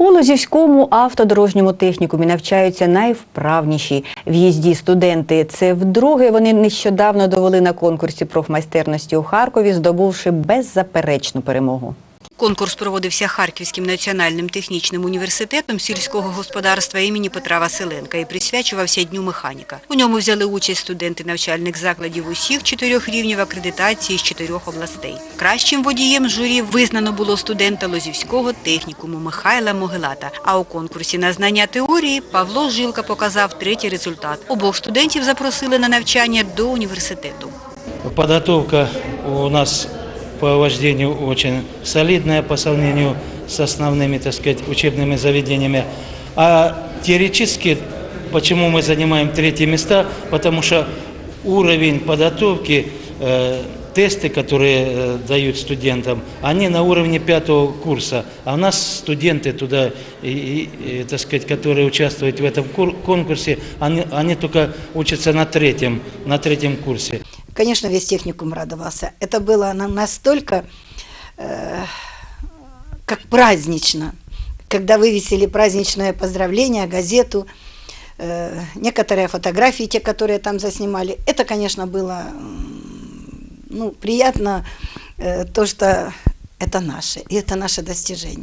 У Лозівському автодорожньому технікумі навчаються найвправніші в їзді студенти. Це вдруге вони нещодавно довели на конкурсі профмайстерності у Харкові, здобувши беззаперечну перемогу. Конкурс проводився Харківським національним технічним університетом сільського господарства імені Петра Василенка і присвячувався Дню механіка. У ньому взяли участь студенти навчальних закладів усіх чотирьох рівнів акредитації з чотирьох областей. Кращим водієм журі визнано було студента Лозівського технікуму Михайла Могилата. А у конкурсі на знання теорії Павло Жилка показав третій результат. Обох студентів запросили на навчання до університету. Подготовка у нас по вождению очень солидная по сравнению с основными, так сказать, учебными заведениями. А теоретически, почему мы занимаем третьи места? Потому что уровень подготовки, э, тесты, которые э, дают студентам, они на уровне пятого курса. А у нас студенты туда, и, и, и, так сказать, которые участвуют в этом кур- конкурсе, они, они только учатся на третьем, на третьем курсе. Конечно, весь техникум радовался. Это было настолько, э, как празднично, когда вывесили праздничное поздравление, газету, э, некоторые фотографии, те, которые там заснимали. Это, конечно, было ну, приятно, э, то, что это наше, и это наше достижение.